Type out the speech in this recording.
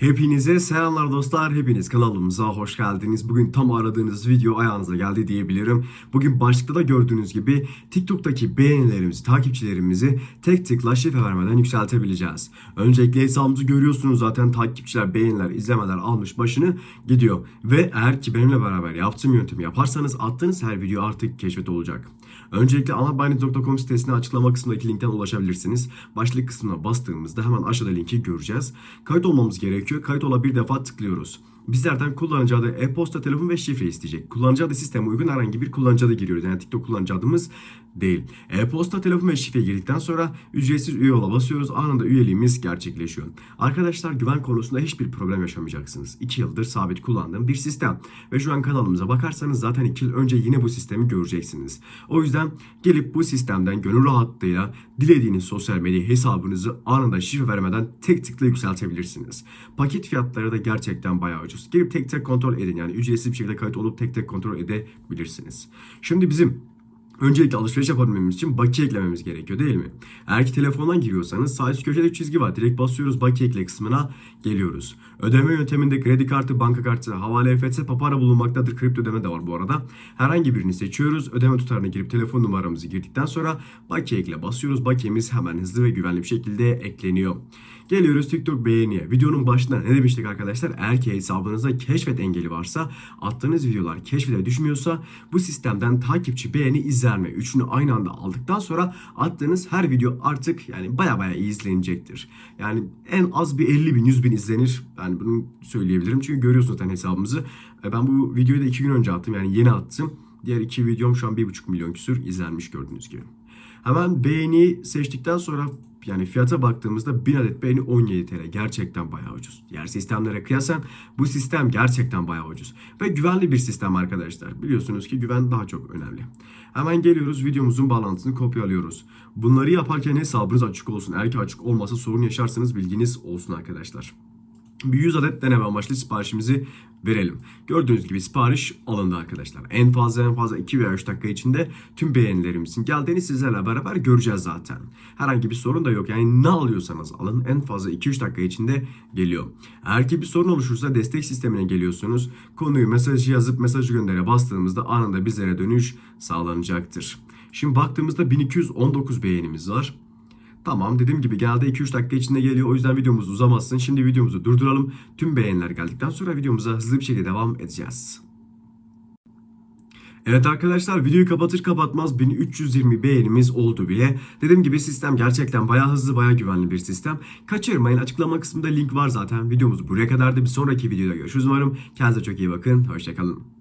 Hepinize selamlar dostlar. Hepiniz kanalımıza hoş geldiniz. Bugün tam aradığınız video ayağınıza geldi diyebilirim. Bugün başlıkta da gördüğünüz gibi TikTok'taki beğenilerimizi, takipçilerimizi tek tıkla şifre vermeden yükseltebileceğiz. Öncelikle hesabımızı görüyorsunuz zaten takipçiler, beğeniler, izlemeler almış başını gidiyor. Ve eğer ki benimle beraber yaptığım yöntemi yaparsanız attığınız her video artık keşfet olacak. Öncelikle anabaynet.com sitesine açıklama kısmındaki linkten ulaşabilirsiniz. Başlık kısmına bastığımızda hemen aşağıda linki göreceğiz. Kayıt olmamız gerekiyor. Kayıt ola bir defa tıklıyoruz. Bizlerden kullanıcı adı, e-posta, telefon ve şifre isteyecek. Kullanıcı adı sisteme uygun herhangi bir kullanıcı adı giriyoruz. Yani TikTok kullanıcı adımız değil. E-posta, telefon ve şifre girdikten sonra ücretsiz üye ola basıyoruz. Anında üyeliğimiz gerçekleşiyor. Arkadaşlar güven konusunda hiçbir problem yaşamayacaksınız. 2 yıldır sabit kullandığım bir sistem. Ve şu an kanalımıza bakarsanız zaten 2 yıl önce yine bu sistemi göreceksiniz. O yüzden gelip bu sistemden gönül rahatlığıyla dilediğiniz sosyal medya hesabınızı anında şifre vermeden tek tıkla yükseltebilirsiniz. Paket fiyatları da gerçekten bayağı ucuz. Gelip tek tek kontrol edin. Yani ücretsiz bir şekilde kayıt olup tek tek kontrol edebilirsiniz. Şimdi bizim Öncelikle alışveriş yapabilmemiz için bakiye eklememiz gerekiyor değil mi? Eğer ki telefondan giriyorsanız sağ üst köşede çizgi var. Direkt basıyoruz bakiye ekle kısmına geliyoruz. Ödeme yönteminde kredi kartı, banka kartı, havale, EFT, papara bulunmaktadır. Kripto ödeme de var bu arada. Herhangi birini seçiyoruz. Ödeme tutarına girip telefon numaramızı girdikten sonra bakiye ekle basıyoruz. Bakiyemiz hemen hızlı ve güvenli bir şekilde ekleniyor. Geliyoruz TikTok beğeniye. Videonun başında ne demiştik arkadaşlar? Eğer ki hesabınızda keşfet engeli varsa, attığınız videolar keşfete düşmüyorsa bu sistemden takipçi, beğeni, izlenme üçünü aynı anda aldıktan sonra attığınız her video artık yani baya baya iyi izlenecektir. Yani en az bir 50 bin, 100 bin izlenir. Ben bunu söyleyebilirim. Çünkü görüyorsunuz zaten hesabımızı. E, Ben bu videoyu da 2 gün önce attım. Yani yeni attım. Diğer iki videom şu an 1,5 milyon küsür izlenmiş gördüğünüz gibi. Hemen beğeni seçtikten sonra yani fiyata baktığımızda 1000 adet beğeni 17 TL. Gerçekten bayağı ucuz. Diğer sistemlere kıyasen bu sistem gerçekten bayağı ucuz. Ve güvenli bir sistem arkadaşlar. Biliyorsunuz ki güven daha çok önemli. Hemen geliyoruz videomuzun bağlantısını kopyalıyoruz. Bunları yaparken hesabınız açık olsun. Eğer ki açık olmasa sorun yaşarsanız bilginiz olsun arkadaşlar. Bir 100 adet deneme amaçlı siparişimizi verelim. Gördüğünüz gibi sipariş alındı arkadaşlar. En fazla en fazla 2 veya 3 dakika içinde tüm beğenilerimizin geldiğini sizlerle beraber göreceğiz zaten. Herhangi bir sorun da yok. Yani ne alıyorsanız alın en fazla 2-3 dakika içinde geliyor. Eğer ki bir sorun oluşursa destek sistemine geliyorsunuz. Konuyu mesajı yazıp mesajı göndere bastığımızda anında bizlere dönüş sağlanacaktır. Şimdi baktığımızda 1219 beğenimiz var. Tamam dediğim gibi geldi 2-3 dakika içinde geliyor. O yüzden videomuz uzamasın. Şimdi videomuzu durduralım. Tüm beğeniler geldikten sonra videomuza hızlı bir şekilde devam edeceğiz. Evet arkadaşlar videoyu kapatır kapatmaz 1320 beğenimiz oldu bile. Dediğim gibi sistem gerçekten bayağı hızlı bayağı güvenli bir sistem. Kaçırmayın açıklama kısmında link var zaten. Videomuz buraya kadar da bir sonraki videoda görüşürüz umarım. Kendinize çok iyi bakın. Hoşçakalın.